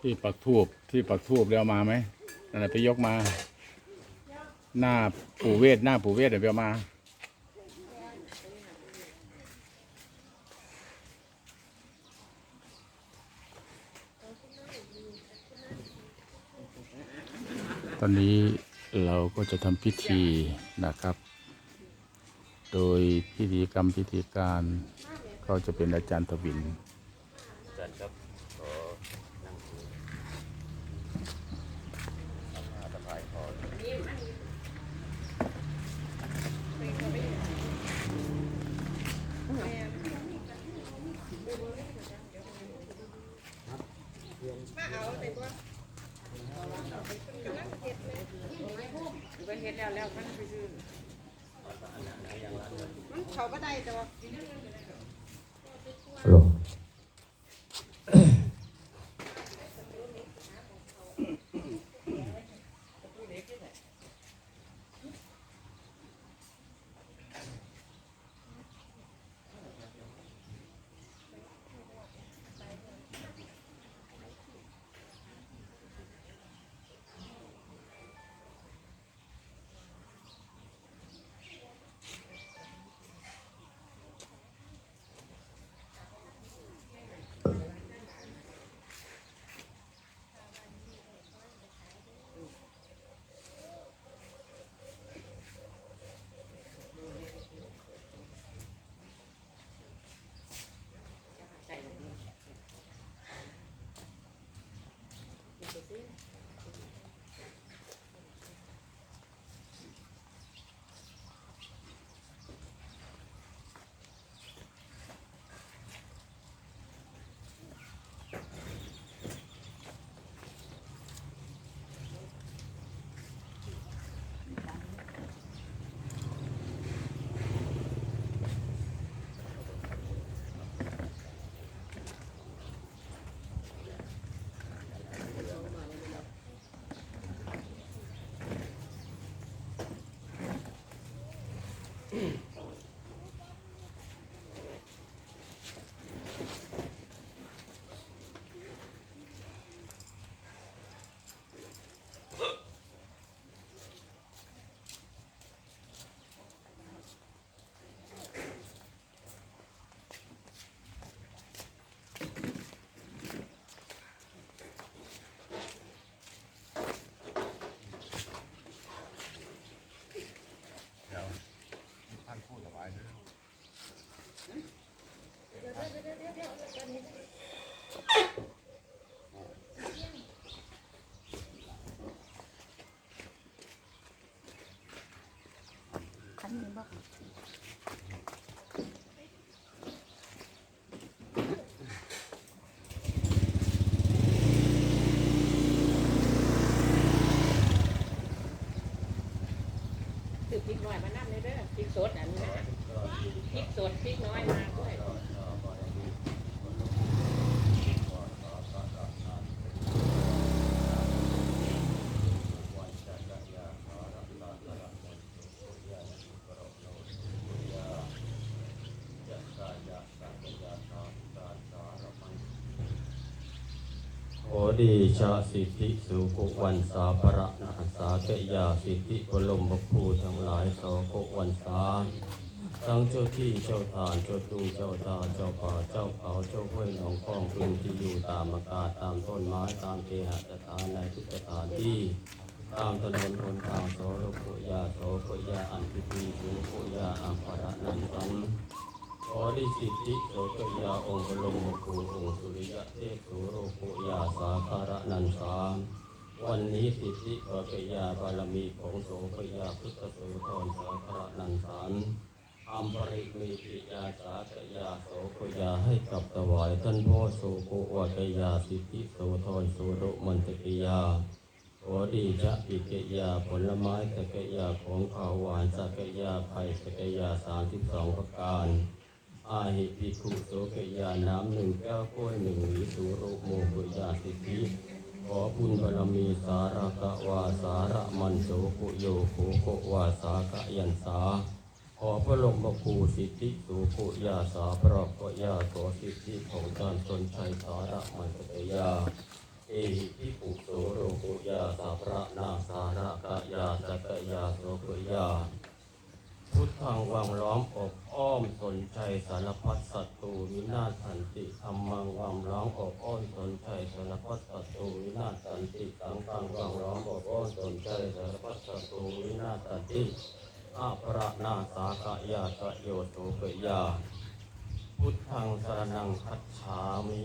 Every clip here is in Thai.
ที่ปักทูบที่ปักทูบเรียวมาไหมนั่นนะไปยกมา หน้าปู่เวทหน้าปู่เวทเดี๋ยวไปเอามาตอนนี้เราก็จะทำพิธีนะครับ โดยพิธีกรรมพิธีการก็จะเป็นอาจารย์ทวิน อาจารย์ครับขอนั่งดูเอาผ้าตะไคร้คอ เป็นเฮ็ดแล้วแล้วมันไปซื้อมัน เขาก็ไคันนี้บ่พริกน้อยมานั่นเลยเด้อพริกสดอันนี้นะพริกสดพริกน้อยมา ดีชาสิทธิสุกวันสาประนาสาเกยาสิทธิพลมบภูทั้งหลายโสกวันสาทั้งเจ้าที่เจ้าทานเจ้าตุงเจ้าตาเจ้าป่าเจ้าเขาเจ้าห้วยหนองคลองพึงที่อยู่ตามอากาศตามต้นไม้ตามเกหสถานในทุกสถานที่ตามถนนหนทางโสรกุยาโสกุยาอันพิธีสุกุยาอัมภระนันตัง อได้สิทธิโสตยาองค์บรมครูองค์สุริยะเทพสุโรโคยาสาคาระนันสามวันนี้สิทธิปะกยาบารมีของโสพยาพุทธโสธรสาคาระนันสามอัมปริมีปิยาสาคยาโสพยาให้กับถวายท่านพ่อโสโกวกยาสิทธิโสธรสุโรมันตกิยาขอดีจะปิเกยาผลไม้สกยาของข้าวหวานสักยาไผ่สกยาสามสิบสองประการ อาหิปิคุโสกยาน้ำหนึ่งแก้วกล้วยหนึ่งหวีสุโรโมกุยาสิทิขอบุญบารมีสารกะวาสาระมันโสกุโยโคโกวาสากะยันสา ขอพระลงมคูสิทธิสุกุยาสาพระกยาขอสิทธิของท่านตนชัยสาระมันตยา เอหิพิปุโสโรกุยาสัพระนาสาระกะยาสกะยาโสกุยา พุทธังวังล้อมอกอ้อมสนใจสารพัดศัตรูวินาศสันติธรรมังวังล้อมอกอ้อมสนใจสารพัดศัตรูวินาศสันติสังฆังวังล้อมอกอ้อมสนใจสารพัดศัตรูวินาศสันติอาปรนาสากะยากะโยโสกะยา พุทธังสรนังคัจฉามิ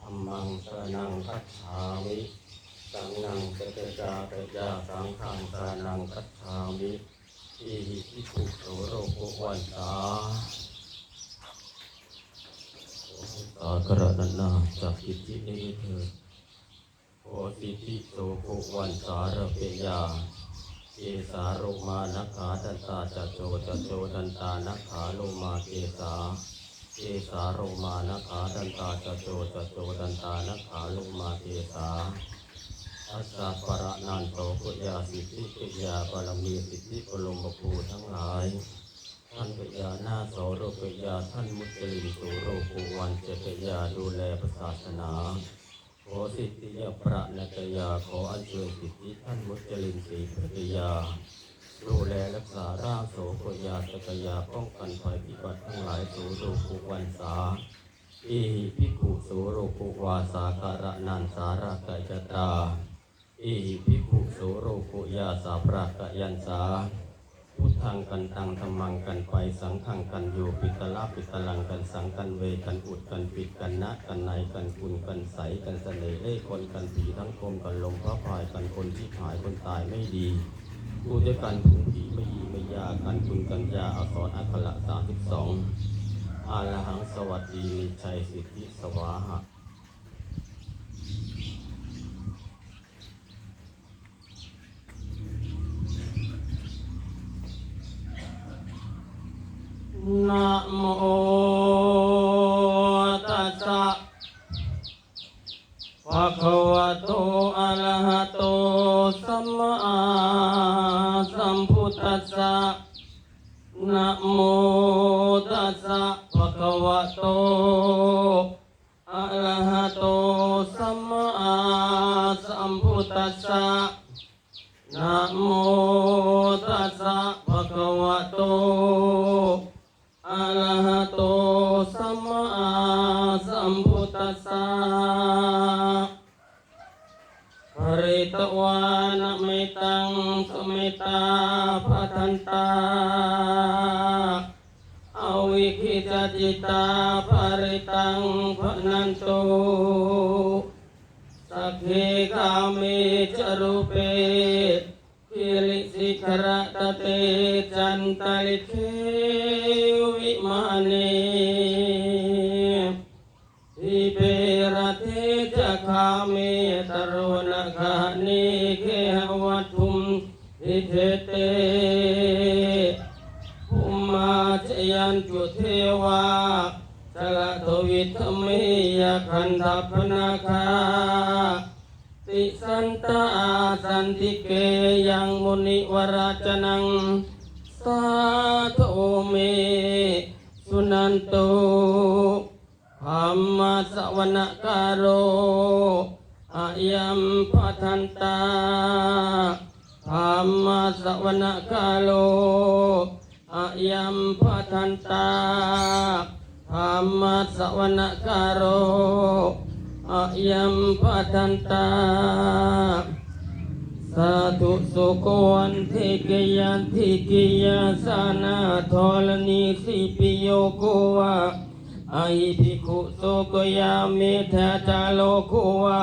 ธรรมังสรนังคัจฉามิสังฆังเตตจาเตยาสังฆังสรนังคัจฉามิ อิหิพิภุโสโรโกวันตาสากระนันนาจากกิจจิเอเถิดโอสิทิโสโกวันสารเปยาเอสาโรมานักขาตันตาจะโจจะโจตันตานักขาโลมาเกสาเอสาโรมานะขาดันตาจะโจจะโจดันตานะขาโลมาเทสา อัสสะปะระนันโตกุยาสิทธิปิยาบารมีสิทธิปรมภูทั้งหลาย ท่านปิยาหน้าโสโรปิยาท่านมุสลิมสุโรภูวันเจปิยาดูแลพระศาสนาขอสิทธิยาประนักยาขออัญเชิญสิทธิท่านมุสลิมสีปฏิยาดูแลรักษาร่างโสกยาตกยาป้องกันภัยพิบัติทั้งหลายสูโรกุวันสาอิหิพิกุสูโรกุวาสาการะนันสารกยตา อิหิพิกุสูโรกุยาสาปรากยันสา พุทธังกันตังธรรมังกันไปสังฆังกันอยู่ปิตลาปิตลังกันสังกันเวกันอุดกันปิดกันนะกันในกันคุณกันใสกันเสน่ห์เล่คนกันผีทั้งคมกันลมพระพายกันคนที่หายคนตายไม่ดีกูจะกันถึงผีไม่ยีไม่ยากันคุณกัญญาอักษรอักขระสามสิบสองอาลหังสวัสดีมีชัยสิทธิสวาหะ นะโม ตวานะเมตังสเมตาพัทันตาอวิคิจจิตาปริตังพนันโตสักเคกามิจรูเปคิริสิขระตะเตจันตลิเควิมาเน เตภูมาจยันจุเทวาสละทวิธเมยคันทัพนาคาติสันตาสันติเกยังมุนิวราจนังสาธุเมสุนันโตธรรมสวนกาโรอายัมพัทันตา ธรรมสวนกาโลอายัมพัทันตาธรรมสวนกาโรอายัมพัทันตาสาธุสุโกวันเทกยันทิกิยาสานาทอลนีสิปิโยโกวะอหิภิกขุโสกยาเมธาจาโลโกวะ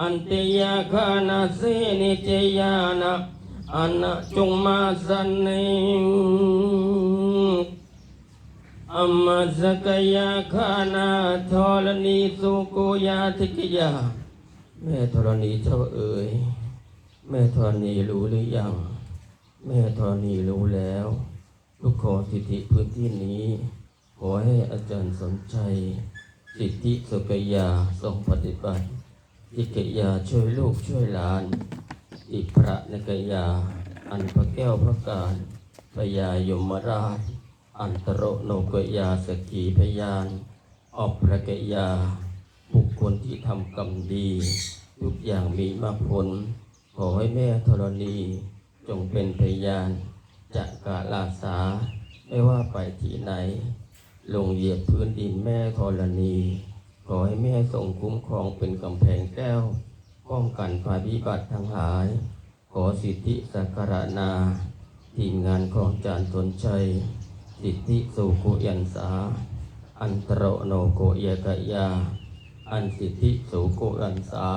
อันเตยาคานาเสนิจยานะอันะจงมาสันนิอัมมาสกยาคานาทอลนีสุโกยาทิกยา แม่ธรณีเจ้าเอ๋ย แม่ธรณีรู้หรือยัง แม่ธรณีรู้แล้ว ลูกขอสิทธิพื้นที่นี้ ขอให้อาจารย์สนใจ สิทธิสุกยาทรงปฏิบัติ อิกยาช่วยลูกช่วยหลาน อิพระนกยา อันพระแก้วพระการพยายมราช อันตรโนกยาสกีพยานออกพระกยา บุคคลที่ทำกรรมดี ทุกอย่างมีมรรคผล ขอให้แม่ธรณีจงเป็นพยานจะกาลาสา ไม่ว่าไปที่ไหน ลงเหยียบพื้นดินแม่ธรณี ขอให้แม่ทรงคุ้มครองเป็นกำแพงแก้ว ป้องกันภัยพิบัติทั้งหลาย ขอสิทธิสักการนา ทีมงานของจารย์สนชัย สิทธิสุขุยันสา อันตรโนโกเยกยา อันสิทธิสุขุยันสา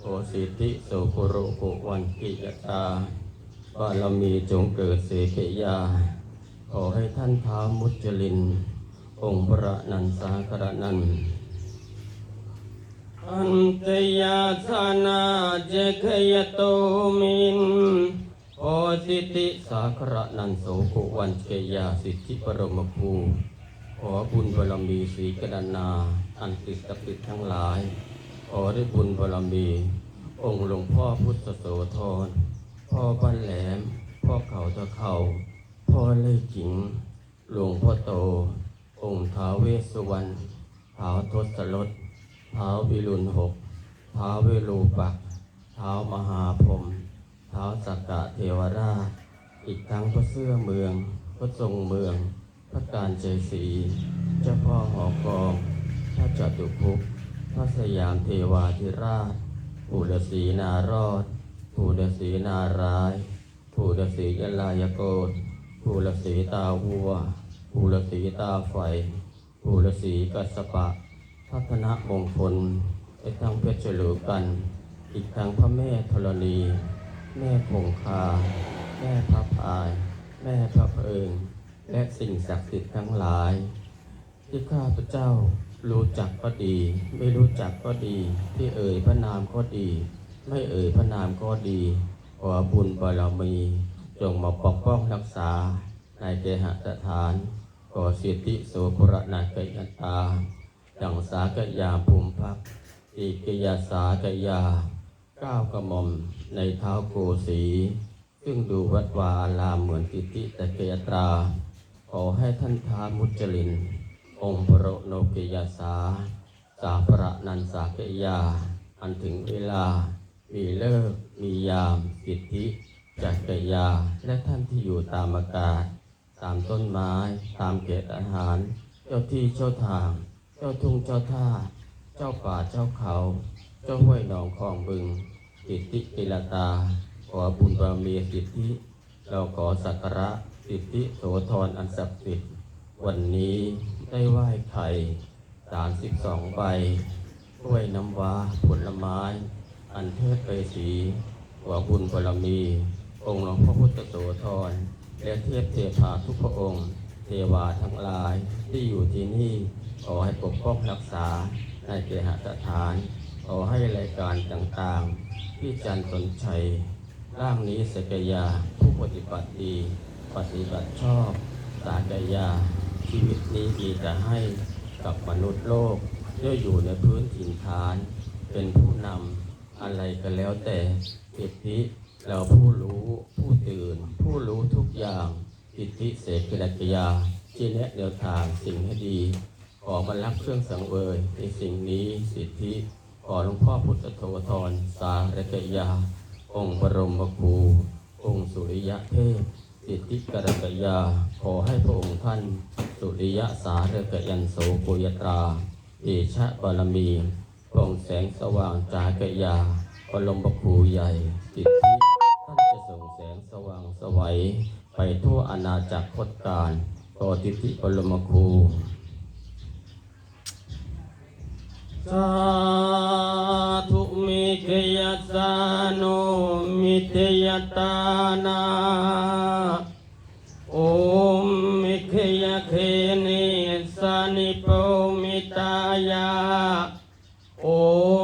โอสิทธิสุขุรุกุวันกิยตาบารมีจงเกิดเสกยา ขอให้ท่านท้ามุจลิน องค์พระนันสาคาสนาเจการนันน เกยาสิทธิปรมภูขอบุญบารมีสีกดานาอันติดตปิดทั้งหลาย ขอได้บุญบารมี องค์หลวงพ่อพุทธโสธร พ่อบ้านแหลม พ่อเขาตะเขาพ่อเล่จิง หลวงพ่อโต องค์ท้าวเวสสุวรรณท้าวทศรถ ท้าวิรุณหกท้าวเวลูปักท้าวมหาพรมท้าวสักกะเทวราช อีกทั้งพระเสื้อเมือง พระทรงเมือง พระการเจศรีเจ้าพ่อหอกอง พระจตุภุกพระสยามเทวาธิราชผู้ฤาษีนารอดผู้ฤาษีนารายผู้ฤาษียลายโกฏผู้ฤาษีตาวัวผู้ฤาษีตาไฟผู้ฤาษีกัสสปะ พัฒนมงคลไปทั้งเพชรหลูกัน อีกทั้งพระแม่ธรณี แม่คงคา แม่พระพาย แม่พระเพิงและสิ่งศักดิ์สิทธิ์ทั้งหลาย ที่ข้าพเจ้ารู้จักก็ดี ไม่รู้จักก็ดี ที่เอ่ยพระนามก็ดี ไม่เอ่ยพระนามก็ดีขอบุญบารมี จงมาปกป้องรักษา ในเกหสถานขอสิทธิโสภรนาเกยตา ดังสากยาภูมิพักอีกยาสากยาก้าวกระหม่อมในเท้าโกสี ซึ่งดูวัดวาอารามเหมือนกิติตะเกียตรา ขอให้ท่านท้ามุจลิน องค์พระโนกยาสา สาพระนันสากยา อันถึงเวลา มีเลิก มียามสิทธิจักรยา และท่านที่อยู่ตามอากาศ ตามต้นไม้ ตามเขตอาหาร เจ้าที่เจ้าทาง จ้าทุ่งเจ้าท่า เจ้าป่าเจ้าเขา เจ้าห้วยหนองคลองบึงสิทธิกิลตา ขอบุญบารมีสิทธิ เราขอสักการะสิทธิโสธรอันศักดิ์สิทธิ์วันนี้ได้ไหว้ไข่สามสิบสองใบกล้วยน้ำว้าผลไม้ อันเทิดไปสีขอบุญบารมี องค์หลวงพ่อพุทธโสธรและเทพเทพาทุกพระองค์ วาทั้งหลายที่อยู่ที่นี่ขอให้ปกป้องรักษาในเกหสถานขอให้รายการต่างๆที่จันทร์สนชัย ร่างนี้สกยาผู้ปฏิบัติดี ปฏิบัติชอบสากยา ชีวิตนี้มีแต่ให้กับมนุษย์โลกเพื่ออยู่ในพื้นถิ่นฐาน เป็นผู้นำอะไรก็แล้วแต่สิทธิเราผู้รู้ผู้ตื่น ผู้รู้ทุกอย่าง สิทธิเสกกิจยาที่แนะแนวทางสิ่งให้ดี ขอมารับเครื่องสังเวย ในสิ่งนี้สิทธิขอหลวงพ่อพุทธโทธรสาระกยา องค์บรมครูองค์สุริยะเทพสิทธิกรกยา ขอให้พระองค์ท่าน สุริยะสาเรกยันโสโกยตราเอชะบารมีปองแสงสว่างจากยาบรมครูใหญ่สิทธิท่านจะส่งแสงสว่างสวัย ไปทั่วอาณาจักรพจการขอสิธิบรมครูสาธุมิเกยสานุมิเตยตานาโอมมิเกยเคนิสานิโปมิตายาโอ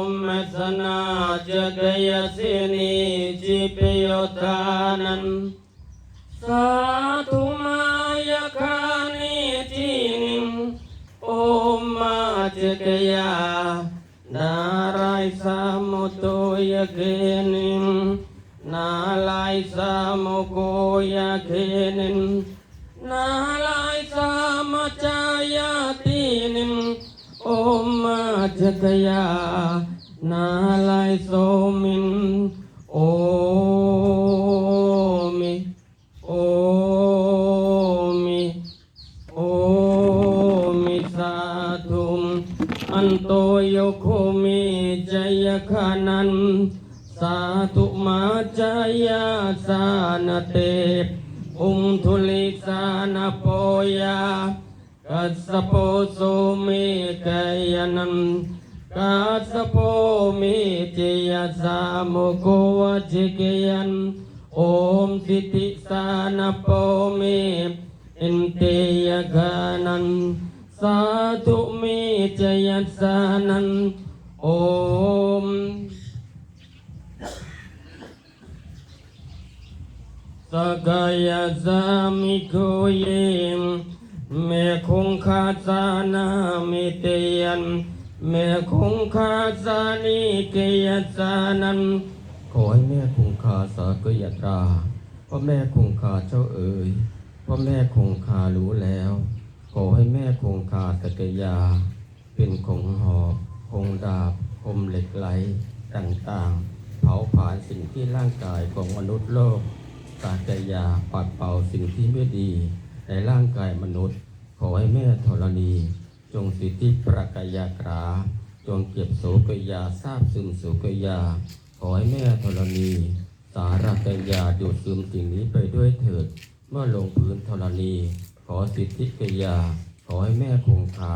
มมสนาจกยสินิจิปโยทานัน ธุมายคานิจินิโอมมาจกยาดารายสามโตยเกนิมนาลายสามโกยเกนิมนาลายสามจายาตินิมโอมมาจกยานาลายโสมินโอ นันสาธุมาจายาสานเตอุมทุลิสานโปยากัสสะโปโสมิกยนันกัสสะโปมิจิยาสามุโกวจิกยันโอมสิติสานโปมิอินเตยกานันสาธุมิจยัสสานันโอม สกายาสามิโกเยมเมคงคาสานามิเตยันเมคงคาสานิเกยสานันขอให้แม่คงคาสากยตราพ่อแม่คงคาเจ้าเอ๋ยพ่อแม่คงคารู้แล้ว ขอให้แม่คงคาสกยา เป็นของหอกคงดาบคมเหล็กไหลต่างๆ เผาผลาญสิ่งที่ร่างกายของมนุษย์โลก กาจยาปัดเป่าสิ่งที่ไม่ดีในร่างกายมนุษย์ ขอให้แม่ธรณี จงสิทธิประกายากรา จงเก็บโสกยาทราบซึมโสกยา ขอให้แม่ธรณี สารกยาดูดซึมสิ่งนี้ไปด้วยเถิด เมื่อลงพื้นธรณี ขอสิทธิกยา ขอให้แม่คงคา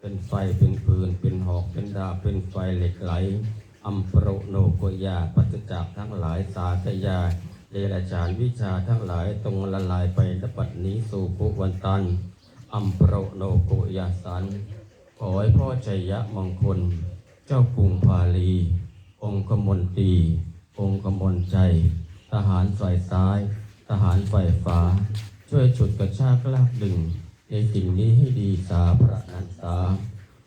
เป็นไฟเป็นปืนเป็นหอกเป็นดาบเป็นไฟเหล็กไหลอัมโปรโนโกยาปัจจักทั้งหลายสากยา เดรัจฉานวิชาทั้งหลายตรงละลายไปณบัดนี้สู่กุวันตัน อัมโปรโนโกยาสัน ขอให้พ่อชัยยะมงคล เจ้ากรุงพาลี องค์กมลตรี องค์กมลใจ ทหารฝ่ายซ้าย ทหารฝ่ายฝาช่วยฉุดกระชากลากดึง ในสิ่งนี้ให้ดีสาพระนันสา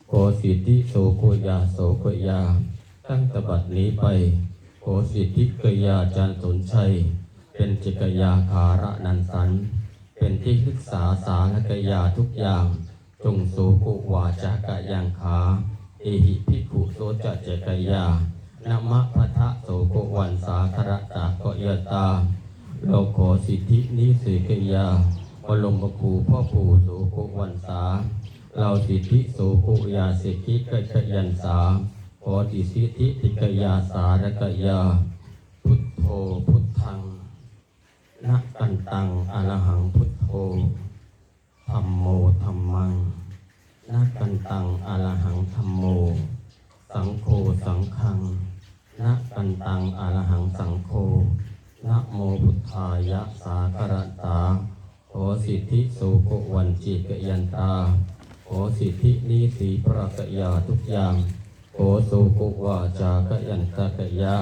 โกสิทธิโสโกยาโสโกยา ตั้งแตบัดนี้ไป โขสิทธิกยาจารย์สนชัย เป็นจิกยาคาระนันสัน เป็นที่ศึกษาสารกยาทุกอย่าง จงสูกุวาจากะยังขาเอหิภิกขุโสจะเจกยานมะพะทะโสโกวันสาคระจากยตาโลกขอสิทธินิสิกยาบรมครูพ่อปู่โสโกวันสาเราสิทธิโสโกยาสิทธิกะยันสา ขอติสิทธิติกยาสารกยา พุทโธพุทธังนะกันตังอรหังพุทโธธรรมโมธรรมังนะกันตังอรหังธรรมโม สังโฆสังฆังนะกันตังอรหังสังโฆนะโมพุทธายะสาคระตาขอสิทธิโสโกวันจิกยันตาขอสิทธินิสีประกยาทุกอย่าง โอสุกุวาจากยันตะกยา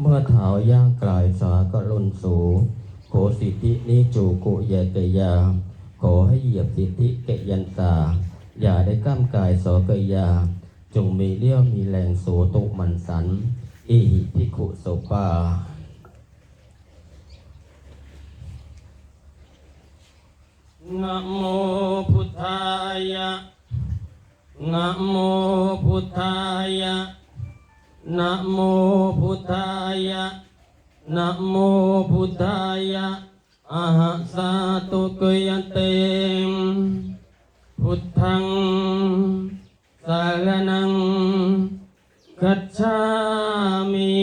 เมื่อเท้าย่างกลายสากะลนสูโขสิทธินิจูกุเยกยา ขอให้เหยียบสิทธิเกยันตา อย่าได้ก้ามกายสอกยา จงมีเลี้ยวมีแรงโสตุมันสัน อิหิพิขุโสปานะโมพุทธายะ นะโมพุทธายะนะโมพุทธายะนะโมพุทธายะอะหะสาตุกยเตมพุทธังสารนังกัจฉามิ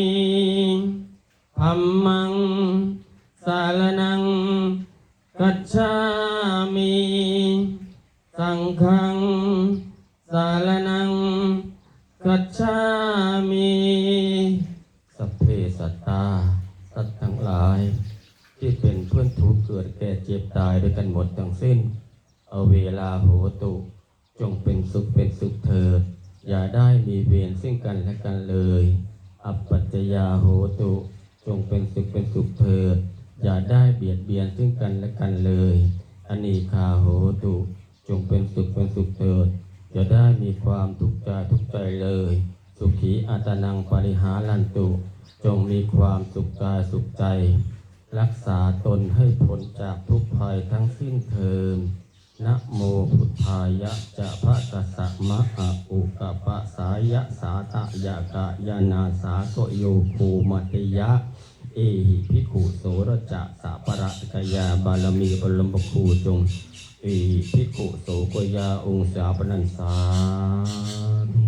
ธัมมังสารนังกัจฉามิสังฆัง สารนังกัจฉามิสัพเพสัตตา สัตว์ทั้งหลาย ที่เป็นเพื่อนทุกข์เกิดแก่เจ็บตายด้วยกันหมดทั้งสิ้น เอาเวลาโหตุ จงเป็นสุขเป็นสุขเถิด อย่าได้มีเวรซึ่งกันและกันเลย อัปปัจจยาโหตุ จงเป็นสุขเป็นสุขเถิด อย่าได้เบียดเบียนซึ่งกันและกันเลยอนีคาโหตุ จงเป็นสุขเป็นสุขเถิด จะได้มีความทุกข์ใจทุกใจเลย สุขีอัตนังปริหารันตุ จงมีความสุขกายสุขใจ รักษาตนให้พ้นจากทุกภัยทั้งสิ้นเทินนะโมพุทธายะจะพระกัสสะมะอาอุกะปะสายะสาตะยะกะยานาสาโกโยคูมัติยะ เอหิพิขุโสรจะสาปะระกยาบาลมีบรมคูจง อิภิกขุโสกยาองค์สาปนันสาธุ